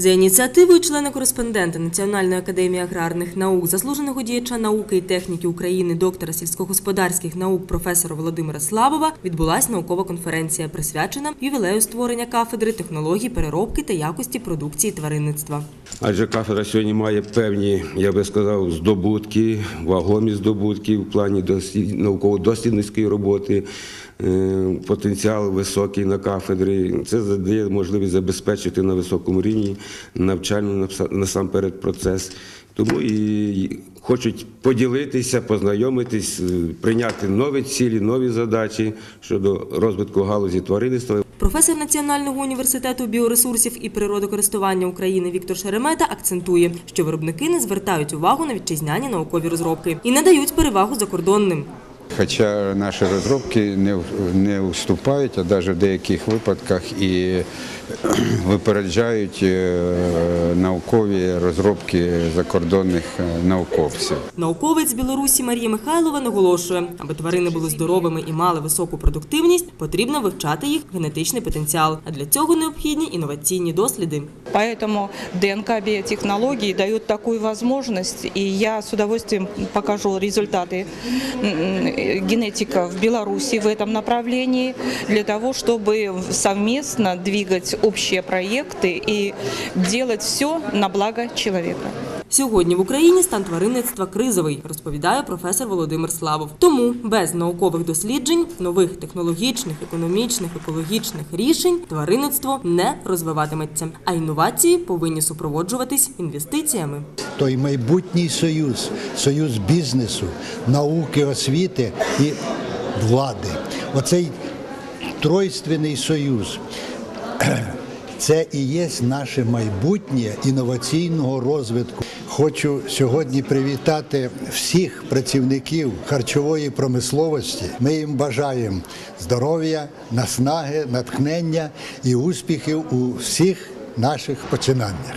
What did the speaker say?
За ініціативою члена-кореспондента Національної академії аграрних наук, заслуженого діяча науки і техніки України, доктора сільськогосподарських наук професора Володимира Славова відбулась наукова конференція, присвячена ювілею створення кафедри технологій переробки та якості продукції тваринництва. Адже кафедра сьогодні має певні, я би сказав, здобутки, вагомі здобутки в плані дослід- науково-дослідницької роботи, потенціал високий на кафедрі. Це дає можливість забезпечити на високому рівні навчальний насамперед процес. Тому і хочуть поділитися, познайомитись, е, прийняти нові цілі, нові задачі щодо розвитку галузі тваринництва. Професор Національного університету біоресурсів і природокористування України Віктор Шеремета акцентує, що виробники не звертають увагу на вітчизняні наукові розробки і надають перевагу закордонним. Хоча наші розробки не, не уступають, а навіть в деяких випадках і випереджають е, наукові розробки закордонних е, науковців. Науковець Білорусі Марія Михайлова наголошує, аби тварини були здоровими і мали високу продуктивність, потрібно вивчати їх генетичний потенціал. А для цього необхідні інноваційні досліди. Поэтому ДНК биотехнологии дают такую возможность, и я с удовольствием покажу результаты м, генетика в Беларуси в этом направлении, для того, чтобы совместно двигать общие проекты и делать все на благо человека. Сьогодні в Україні стан тваринництва кризовий, розповідає професор Володимир Славов. Тому без наукових досліджень, нових технологічних, економічних, екологічних рішень тваринництво не розвиватиметься. А інновації повинні супроводжуватись інвестиціями. той майбутній союз, союз бізнесу, науки, освіти і влади. Оцей тройственний союз. Це і є наше майбутнє інноваційного розвитку. Хочу сьогодні привітати всіх працівників харчової промисловості. Ми їм бажаємо здоров'я, наснаги, натхнення і успіхів у всіх наших починаннях.